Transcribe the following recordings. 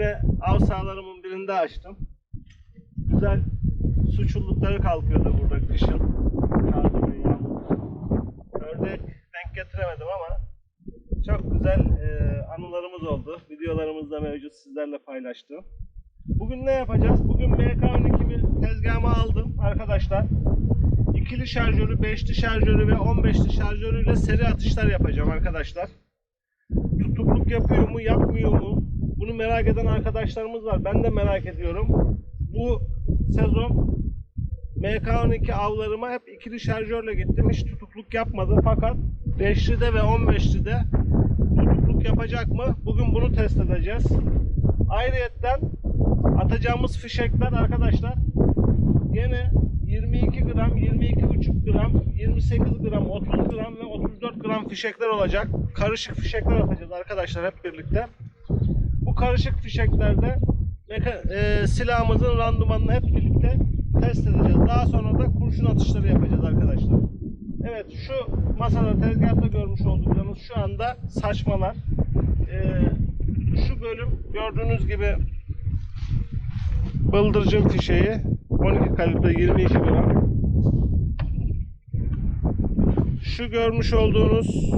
yine av sahalarımın birinde açtım. Güzel su çullukları kalkıyordu burada kışın. Kar ve yağmur. Ördek denk getiremedim ama çok güzel e, anılarımız oldu. Videolarımızda mevcut sizlerle paylaştım. Bugün ne yapacağız? Bugün MK12'mi tezgahıma aldım arkadaşlar. İkili şarjörü, beşli şarjörü ve 15'li şarjörüyle seri atışlar yapacağım arkadaşlar. Tutukluk yapıyor mu, yapmıyor mu? Bunu merak eden arkadaşlarımız var. Ben de merak ediyorum. Bu sezon MK12 avlarıma hep ikili şarjörle gittim. Hiç tutukluk yapmadı. Fakat 5'li ve 15'li tutukluk yapacak mı? Bugün bunu test edeceğiz. Ayrıyetten atacağımız fişekler arkadaşlar gene 22 gram, 22,5 gram, 28 gram, 30 gram ve 34 gram fişekler olacak. Karışık fişekler atacağız arkadaşlar hep birlikte. Karışık fişeklerde e, silahımızın randımanını hep birlikte test edeceğiz. Daha sonra da kurşun atışları yapacağız arkadaşlar. Evet şu masada tezgahta görmüş olduklarınız şu anda saçmalar. E, şu bölüm gördüğünüz gibi bıldırcın fişeği 12 kalibre 22 gram. Şu görmüş olduğunuz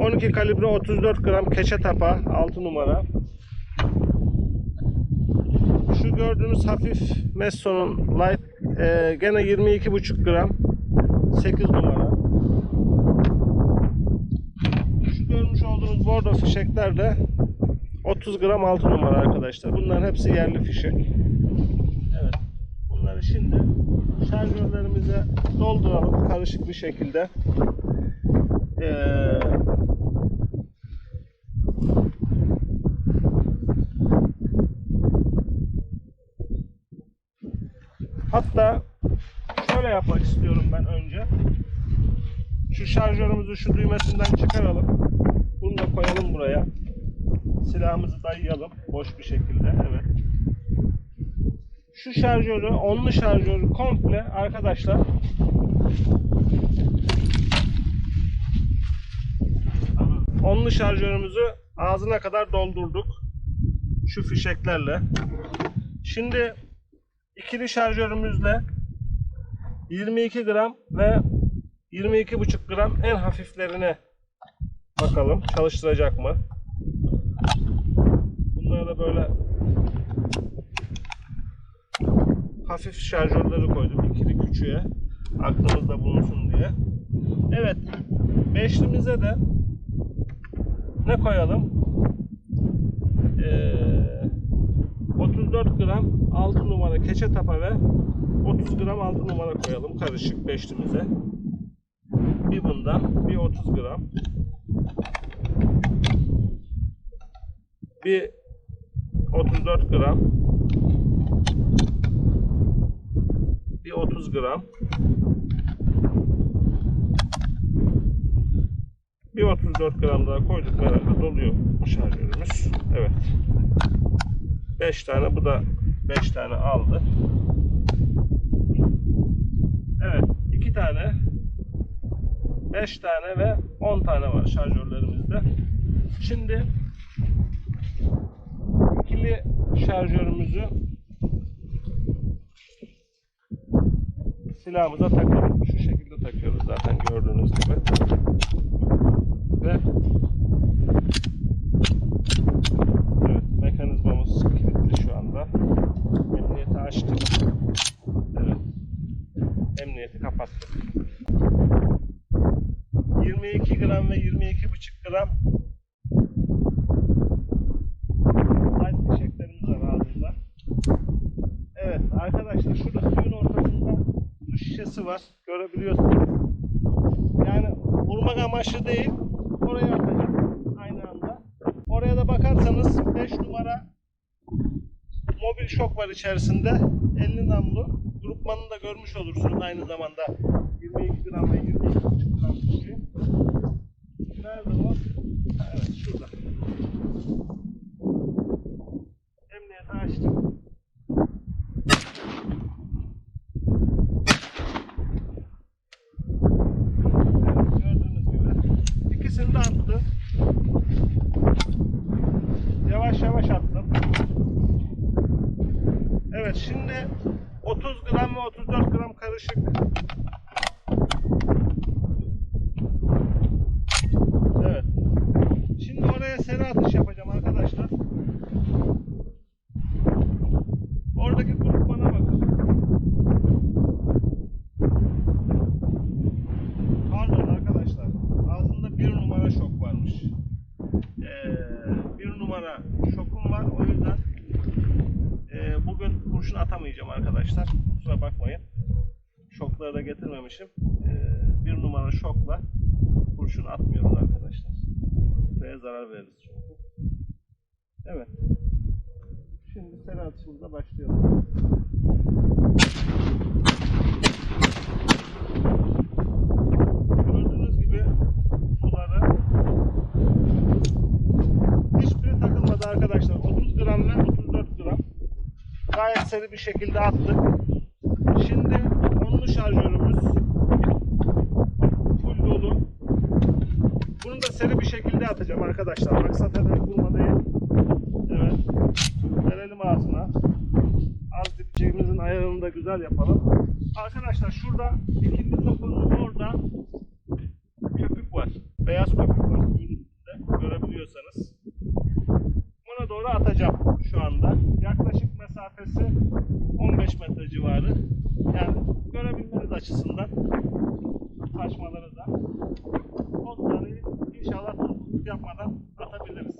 12 kalibre 34 gram keçe tapa 6 numara. Şu gördüğünüz hafif Messon'un light e, gene 22,5 gram 8 numara. Şu görmüş olduğunuz bordo fişekler de 30 gram 6 numara arkadaşlar. Bunların hepsi yerli fişek. Evet. Bunları şimdi şarjörlerimize dolduralım karışık bir şekilde. Ee, hatta şöyle yapmak istiyorum ben önce. Şu şarjörümüzü şu düğmesinden çıkaralım. Bunu da koyalım buraya. Silahımızı dayayalım boş bir şekilde. Evet. Şu şarjörü, onlu şarjörü komple arkadaşlar onlu şarjörümüzü ağzına kadar doldurduk. Şu fişeklerle. Şimdi ikili şarjörümüzle 22 gram ve 22,5 gram en hafiflerine bakalım çalıştıracak mı? Bunlara da böyle hafif şarjörleri koydum ikili küçüğe aklımızda bulunsun diye. Evet. Beşlimize de ne koyalım? Ee, 34 gram 6 numara keçe tapa ve 30 gram 6 numara koyalım karışık beşlimize. Bir bundan, bir 30 gram. Bir 34 gram. Bir 30 gram. Bir 34 gram daha koyduk herhalde doluyor şarjörümüz. Evet. 5 tane bu da 5 tane aldı. Evet. 2 tane 5 tane ve 10 tane var şarjörlerimizde. Şimdi ikili şarjörümüzü silahımıza takalım. Şu şekilde takıyoruz zaten gördüğünüz gibi. Ve evet mekanizmamız kilitli şu anda. Emniyeti açtık. Evet. Emniyeti kapattık. 22 gram ve 22,5 gram light fişeklerimiz var ağzında. Evet arkadaşlar şurada suyun ortasında su şişesi var. Görebiliyorsunuz. Yani vurmak amaçlı değil. Oraya atacağım aynı anda. Oraya da bakarsanız 5 numara mobil şok var içerisinde. 50 namlu. Grupmanını da görmüş olursunuz aynı zamanda. 22 gram ve 22,5 gram. Nerede o? Ha, Evet şurada. Emniyeti açtık. Evet, gördüğünüz gibi attı. Yavaş yavaş attım. Evet şimdi 30 gram ve 34 gram karışık. Evet. Şimdi oraya seri atış yapacağım arkadaşlar. Oradaki grup bana bakın. Pardon arkadaşlar. Ağzında bir numara şok varmış. Ee, bir numara şokum var. O yüzden ee, bugün kurşun atamayacağım arkadaşlar. Kusura bakmayın. Şokları getirmemişim. Ee, bir numara şokla kurşun atmıyorum arkadaşlar. Şuraya zarar veririz çünkü. Evet. Şimdi seri atışımıza başlayalım. Gördüğünüz gibi suları hiçbiri takılmadı arkadaşlar. 30 gram ve 34 gram. Gayet seri bir şekilde attık. Şimdi onlu şarjörümüz full dolu. Bunu da seri bir atacağım arkadaşlar. Maksat hedef vurma değil. Evet. Verelim ağzına. Az dipçiğimizin ayarını da güzel yapalım. Arkadaşlar şurada ikinci sokunun orada köpük var. Beyaz köpük var. Görebiliyorsanız. Buna doğru atacağım şu anda. Yaklaşık mesafesi 15 metre civarı. Yani görebilmeniz açısından saçmaları da onları inşallah tuzluluk yapmadan atabiliriz.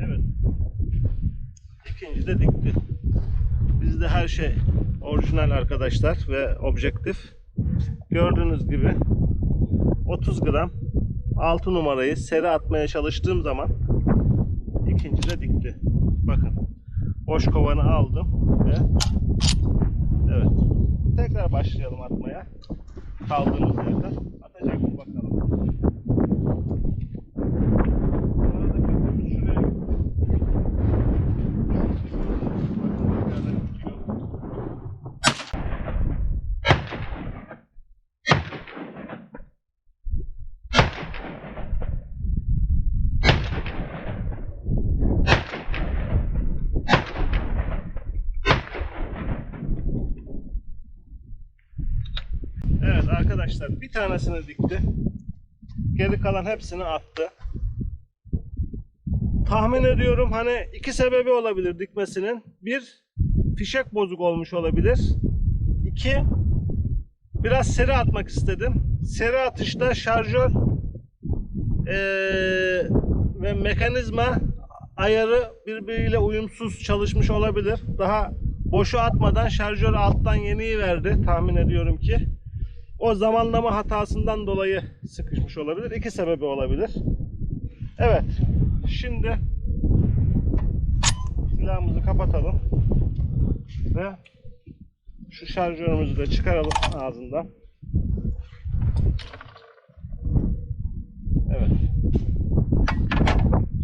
Evet. İkinci de dikti. Bizde her şey orijinal arkadaşlar ve objektif. Gördüğünüz gibi 30 gram 6 numarayı seri atmaya çalıştığım zaman ikinci de dikti. Bakın. Boş kovanı aldım ve. Tekrar başlayalım atmaya. Kaldığımız yerden. Atacak mı bakalım. Bu arada köpüğümüz şuraya gitti. Bakın nereden gidiyor. Evet arkadaşlar bir tanesini dikti. Geri kalan hepsini attı. Tahmin ediyorum hani iki sebebi olabilir dikmesinin. Bir, fişek bozuk olmuş olabilir. İki, biraz seri atmak istedim. Seri atışta şarjör eee, ve mekanizma ayarı birbiriyle uyumsuz çalışmış olabilir. Daha boşu atmadan şarjör alttan yeniyi verdi tahmin ediyorum ki. O zamanlama hatasından dolayı sıkışmış olabilir. İki sebebi olabilir. Evet. Şimdi silahımızı kapatalım. Ve şu şarjörümüzü de çıkaralım ağzından. Evet.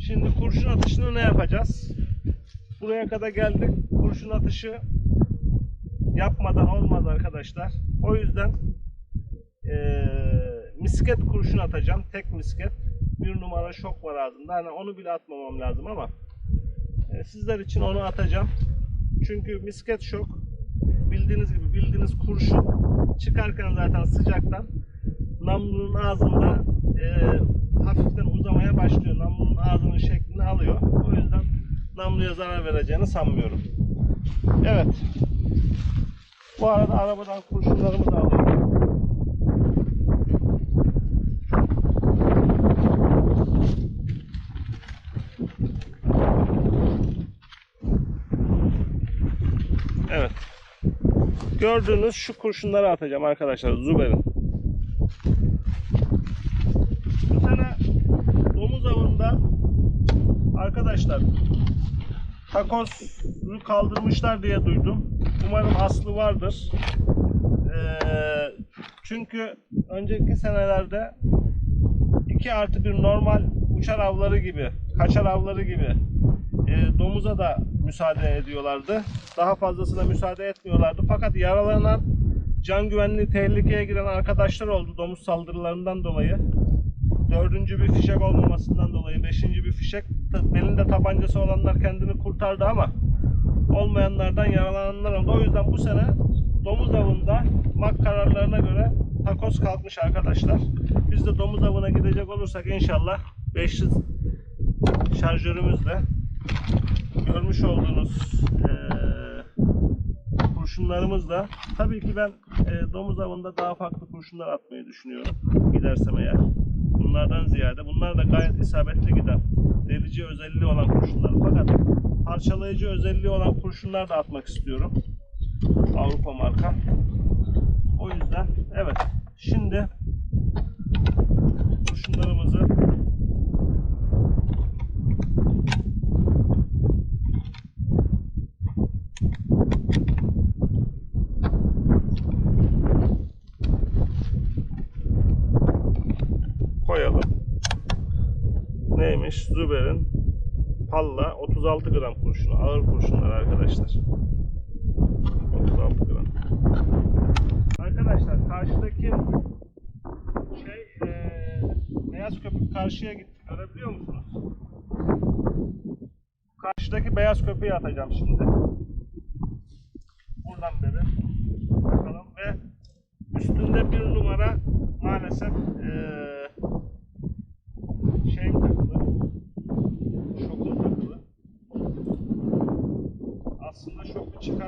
Şimdi kurşun atışını ne yapacağız? Buraya kadar geldik. Kurşun atışı yapmadan olmaz arkadaşlar. O yüzden eee, misket kurşun atacağım. Tek misket. Bir numara şok var ağzında. Hani onu bile atmamam lazım ama e, sizler için onu atacağım. Çünkü misket şok bildiğiniz gibi bildiğiniz kurşun çıkarken zaten sıcaktan namlunun ağzında e, hafiften uzamaya başlıyor. Namlunun ağzının şeklini alıyor. O yüzden namluya zarar vereceğini sanmıyorum. Evet. Bu arada arabadan kurşunlarımı da alayım. Evet. Gördüğünüz şu kurşunları atacağım arkadaşlar. Zuber'in. Bu sene domuz avında arkadaşlar takozu kaldırmışlar diye duydum. Umarım aslı vardır. Ee, çünkü önceki senelerde 2 artı bir normal uçar avları gibi, kaçar avları gibi e, domuza da müsaade ediyorlardı. Daha fazlasına müsaade etmiyorlardı. Fakat yaralanan, can güvenliği tehlikeye giren arkadaşlar oldu domuz saldırılarından dolayı. Dördüncü bir fişek olmamasından dolayı, beşinci bir fişek. Belinde tabancası olanlar kendini kurtardı ama olmayanlardan yaralananlar oldu. O yüzden bu sene domuz avında MAK kararlarına göre takoz kalkmış arkadaşlar. Biz de domuz avına gidecek olursak inşallah 500 şarjörümüzle görmüş olduğunuz eee kurşunlarımızla tabii ki ben eee, domuz avında daha farklı kurşunlar atmayı düşünüyorum gidersem eğer. Bunlardan ziyade bunlar da gayet isabetli giden delici özelliği olan kurşunlar fakat parçalayıcı özelliği olan kurşunlar da atmak istiyorum. Avrupa marka. O yüzden evet şimdi kurşunlarımızı koyalım. Züber'in Palla 36 gram kurşunu. Ağır kurşunlar arkadaşlar. 36 gram. Arkadaşlar karşıdaki şey eee, beyaz köpük karşıya gitti. Görebiliyor musunuz? Karşıdaki beyaz köpeği atacağım şimdi. Buradan beri. Bakalım ve üstünde bir numara maalesef eee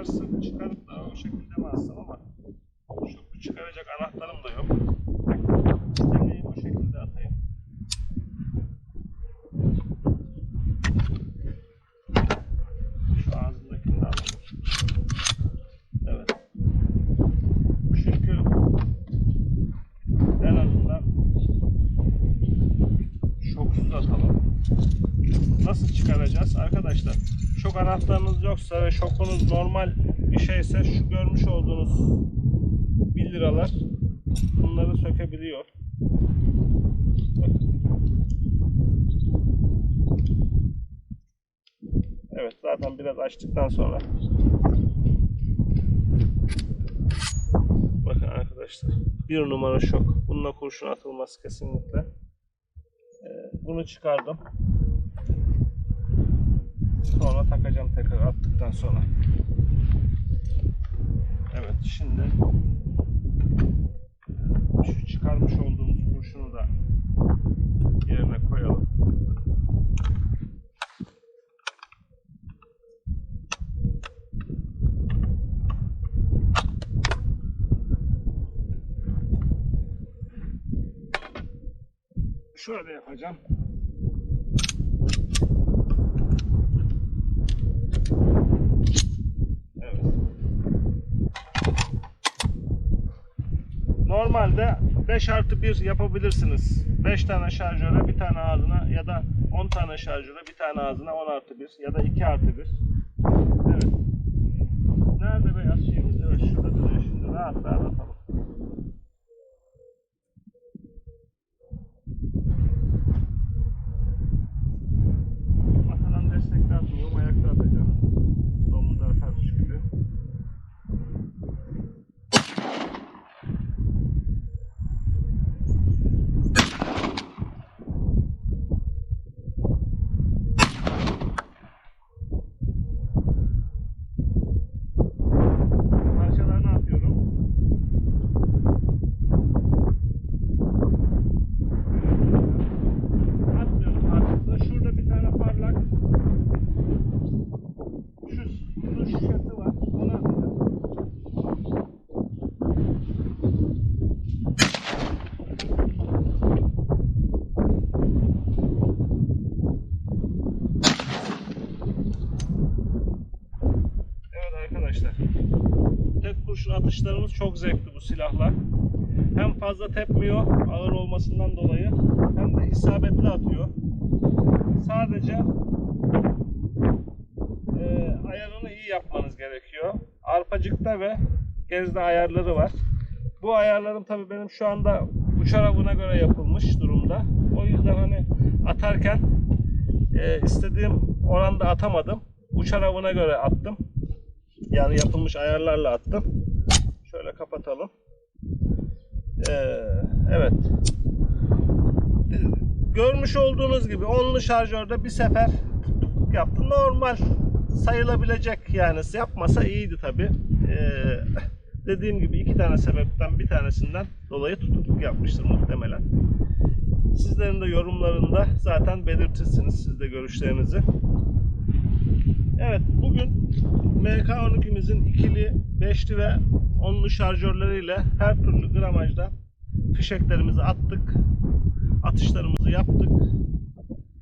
şoku çıkarsın, çıkarıp da o şekilde mi alsam ama şoku çıkaracak anahtarım da yok. Deneyi bu şekilde atayım. Şu ağzındakini de alalım. Evet. Çünkü en azından şoksuz atalım. Nasıl çıkaracağız? Arkadaşlar şok yoksa ve şokunuz normal bir şeyse şu görmüş olduğunuz 1 liralar bunları sökebiliyor. Evet zaten biraz açtıktan sonra Bakın arkadaşlar bir numara şok. Bununla kurşun atılması kesinlikle. Ee, bunu çıkardım. Sonra takacağım tekrar attıktan sonra. Evet şimdi şu çıkarmış olduğumuz kurşunu da yerine koyalım. Şöyle yapacağım. Evet. Normalde 5 artı 1 yapabilirsiniz. 5 tane şarjöre bir tane ağzına ya da 10 tane şarjöre bir tane ağzına 10 artı 1 ya da 2 artı 1. Evet. Nerede beyaz şeyimiz? Evet şurada duruyor şimdi. Rahat rahat atalım. Masadan destekle atmıyorum. Ayakta atacağım. Domuzu atarmış gibi. Parçalarını atıyorum. Atmıyorum parçasını. Şurada bir tane parlak şu su şişesi var. Onu atacağım. Evet arkadaşlar. Tek kurşun atışlarımız çok zevkli bu silahla. Hem fazla tepmiyor ağır olmasından dolayı hem de isabetli atıyor. Sadece e, ayarını iyi yapmanız gerekiyor. Arpacıkta ve gezde ayarları var. Bu ayarlarım tabii benim şu anda uçar avına göre yapılmış durumda. O yüzden hani atarken e, istediğim oranda atamadım. uçar avına göre attım. Yani yapılmış ayarlarla attım. Şöyle kapatalım. Ee, evet. Ee, Görmüş olduğunuz gibi onlu şarjörde bir sefer yaptı. Normal sayılabilecek yani yapmasa iyiydi tabi. dediğim gibi iki tane sebepten bir tanesinden dolayı tutukluk yapmıştır muhtemelen. Sizlerin de yorumlarında zaten belirtirsiniz siz de görüşlerinizi. Evet bugün MK12'mizin ikili, beşli ve onlu şarjörleriyle her türlü gramajda fişeklerimizi attık. Atışlarımızı yaptık.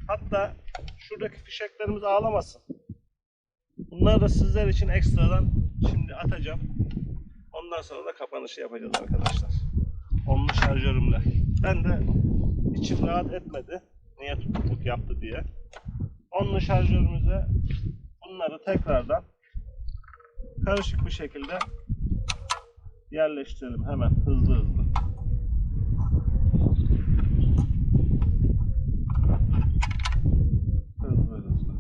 Hatta şuradaki fişeklerimiz ağlamasın. Bunları da sizler için ekstradan şimdi atacağım. Ondan sonra da kapanışı yapacağız arkadaşlar. Onlu şarjörümle. Ben de içim rahat etmedi. Niye tutukluk yaptı diye. Onlu şarjörümüze bunları tekrardan karışık bir şekilde yerleştirelim hemen hızlı hızlı. Hızlı hızlı.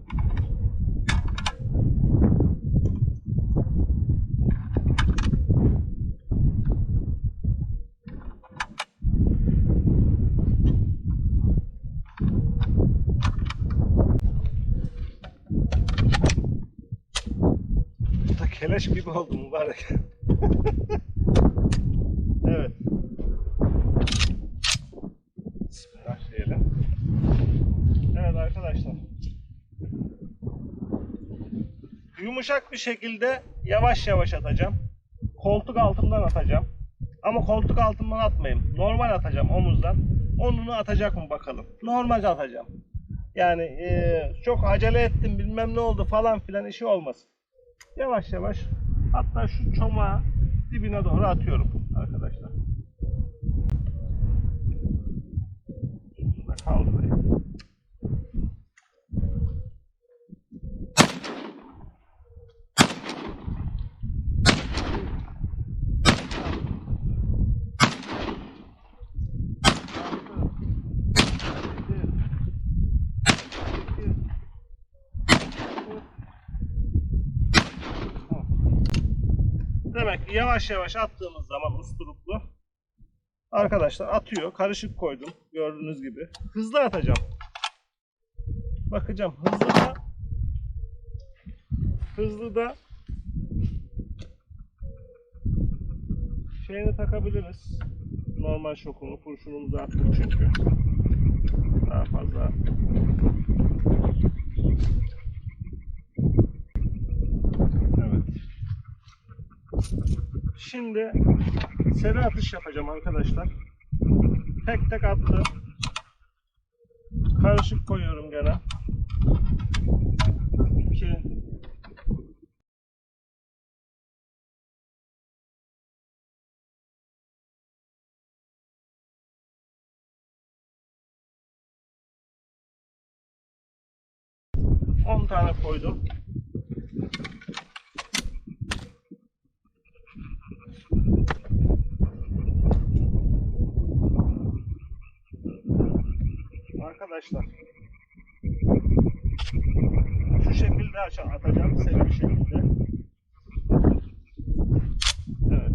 Da keleş gibi oldu mübarek. evet. Diyelim. Evet arkadaşlar. Yumuşak bir şekilde yavaş yavaş atacağım. Koltuk altından atacağım. Ama koltuk altından atmayayım. Normal atacağım omuzdan. Onunu atacak mı bakalım. Normal atacağım. Yani eee, çok acele ettim bilmem ne oldu falan filan işi olmasın. Yavaş yavaş hatta şu çomağı dibine doğru atıyorum arkadaşlar. Şunu da yavaş yavaş attığımız zaman usturuplu arkadaşlar atıyor. Karışık koydum gördüğünüz gibi. Hızlı atacağım. Bakacağım hızlı da hızlı da şeyini takabiliriz. Normal şokunu, kurşunumuzu attık çünkü. Daha fazla Evet. Şimdi seri atış yapacağım arkadaşlar. Tek tek attım. Karışık koyuyorum gene. 2 10 tane koydum. Arkadaşlar şu şekilde aç- atacağım seri şekilde. Evet.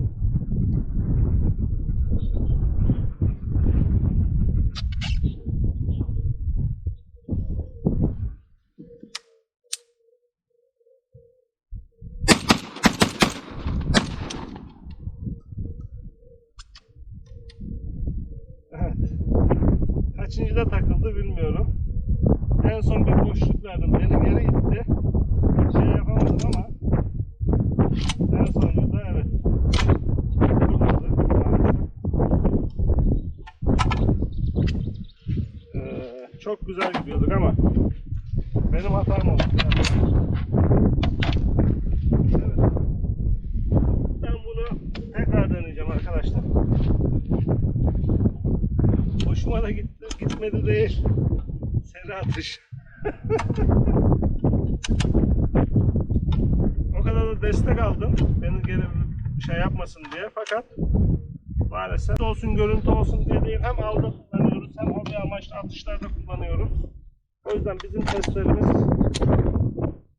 Evet. Kaçıncıda takıldı bilmiyorum. En son bir boşluk verdim. Beni geri itti. Şey yapamadım ama en sonunda evet. Takıldı maalesef. Ee, çok güzel gidiyorduk ama benim hatam oldu. Evet. Ben bunu tekrar deneyeceğim arkadaşlar. Hoşuma da gitti, gitmedi değil. Seri atış. o kadar da destek aldım. Beni geri şey yapmasın diye. Fakat maalesef olsun görüntü olsun diye değil. Hem hobi amaçlı atışlarda kullanıyoruz. O yüzden bizim testlerimiz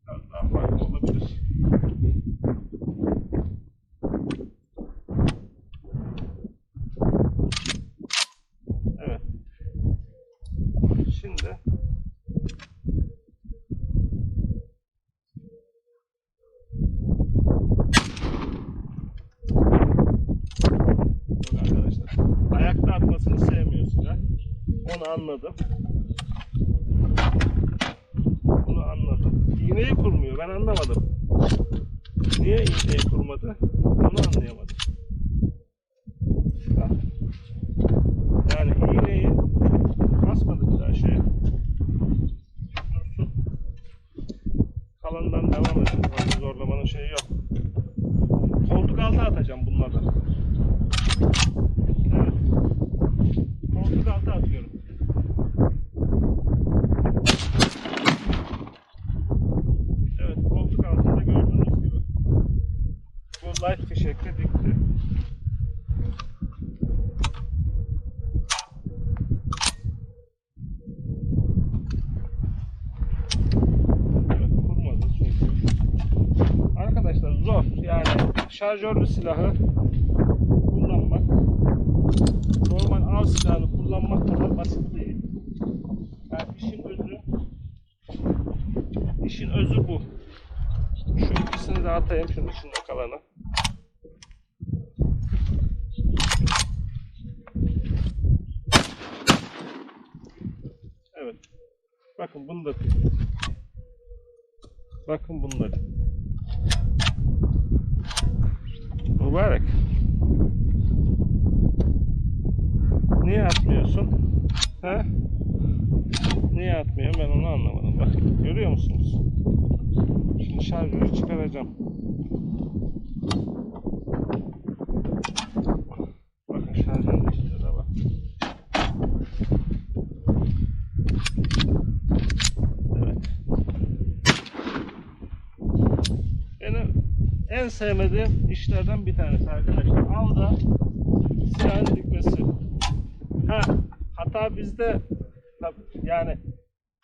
biraz daha farklı. Evet. Şimdi Bak arkadaşlar. Ayakta atmasını sevmiyor silah. Onu anladım. Bunu anladım. İğneyi kurmuyor. Ben anlamadım. Niye iğneyi kurmadı? Onu anlayamadım. Bak. Yani iğneyi basmadı bir daha şeye. Dursun. Kalandan devam edelim. Böyle zorlamanın şeyi yok. Koltuk altı atacağım bunlardan. Evet. Koltuk altı atıyorum. Evet, koltuk altında gördüğünüz gibi. Bu fişekle dikti. Zor. Yani şarjörlü silahı kullanmak normal av silahını kullanmak kadar basit değil. Yani işin özü işin özü bu. Şu ikisini de atayım şunun içinde kalanı. Evet. Bakın bunu da Bakın bunları. Mübarek. Niye atmıyorsun? He? Niye atmıyor ben onu anlamadım. Bak görüyor musunuz? Şimdi şarjörü çıkaracağım. Bakın şarjörün içinde de bak. Evet. Benim en sevmediğim işlerden bir tanesi arkadaşlar. Avda silahın dikmesi. Ha, hata bizde yani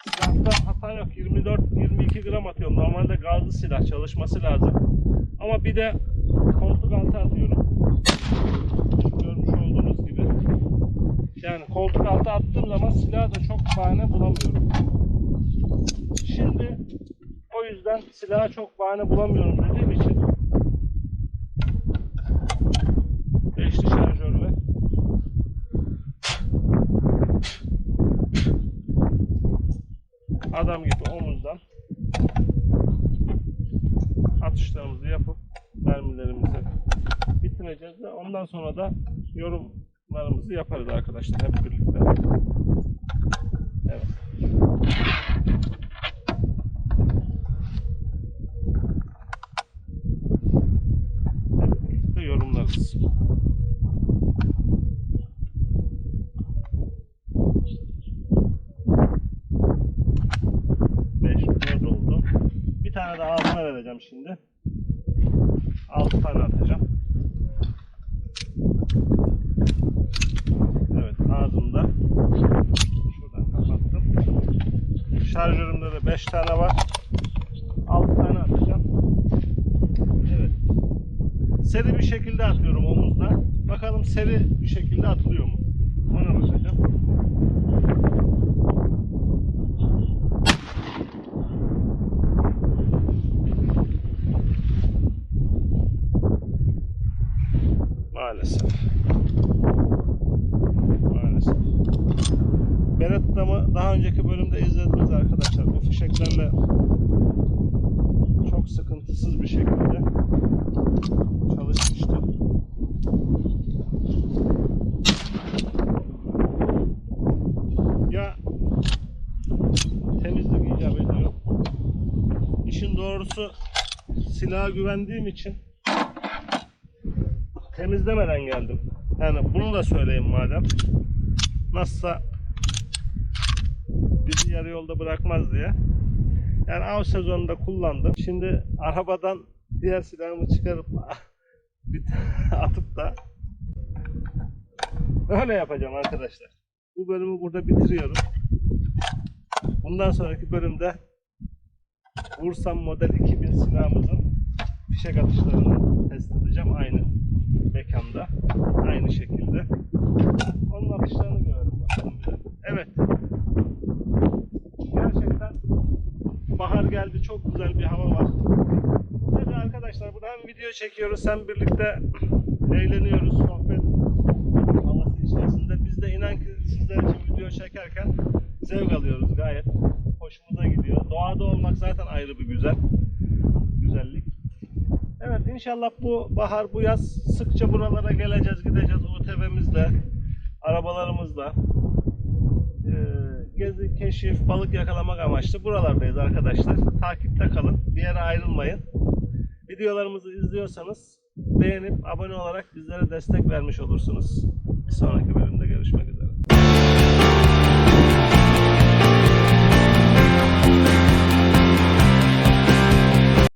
silahta hata yok. 24-22 gram atıyorum. Normalde gazlı silah çalışması lazım. Ama bir de koltuk altı atıyorum. Görmüş olduğunuz gibi. Yani koltuk altı attığım zaman silahı da çok bahane bulamıyorum. Şimdi o yüzden silaha çok bahane bulamıyorum dediğim için beşli şarjörle adam gibi omuzdan atışlarımızı yapıp mermilerimizi bitireceğiz ve ondan sonra da yorumlarımızı yaparız arkadaşlar hep birlikte. Evet. Hep birlikte yorumlarız. Beş, dört oldu. Bir tane de ağzına vereceğim şimdi. Altı tane atacağım. Evet ağzımda. Şuradan kapattım. Şarjörümde de 5 tane var. 6 tane atacağım. Evet. Seri bir şekilde atıyorum omuzda. Bakalım seri bir şekilde atılıyor mu? Ona bakacağım. Maalesef. Maalesef. Beretta'mı daha önceki bölümde izlediniz arkadaşlar. Bu fişeklerle çok sıkıntısız bir şekilde çalışmıştı. Ya temizlik icap ediyor. İşin doğrusu silaha güvendiğim için temizlemeden geldim. Yani bunu da söyleyeyim madem. Nasılsa bizi yarı yolda bırakmaz diye. Yani av sezonunda kullandım. Şimdi arabadan diğer silahımı çıkarıp atıp da öyle yapacağım arkadaşlar. Bu bölümü burada bitiriyorum. Bundan sonraki bölümde Vursam model 2000 silahımızın fişek atışlarını test edeceğim aynı mekanda. Aynı şekilde. Onun atışlarını görelim bakalım bir de. Evet. Gerçekten bahar geldi. Çok güzel bir hava var. Tabii arkadaşlar burada hem video çekiyoruz hem birlikte eğleniyoruz. Sohbet havası içerisinde. Biz de inan ki sizler için video çekerken zevk alıyoruz gayet. Hoşumuza gidiyor. Doğada olmak zaten ayrı bir güzel. Güzellik. Evet inşallah bu bahar bu yaz sıkça buralara geleceğiz gideceğiz UTV'mizle arabalarımızla Ee, gezi, keşif, balık yakalamak amaçlı buralardayız arkadaşlar. Takipte kalın. Bir yere ayrılmayın. Videolarımızı izliyorsanız beğenip abone olarak bizlere destek vermiş olursunuz. Bir sonraki bölümde görüşmek üzere.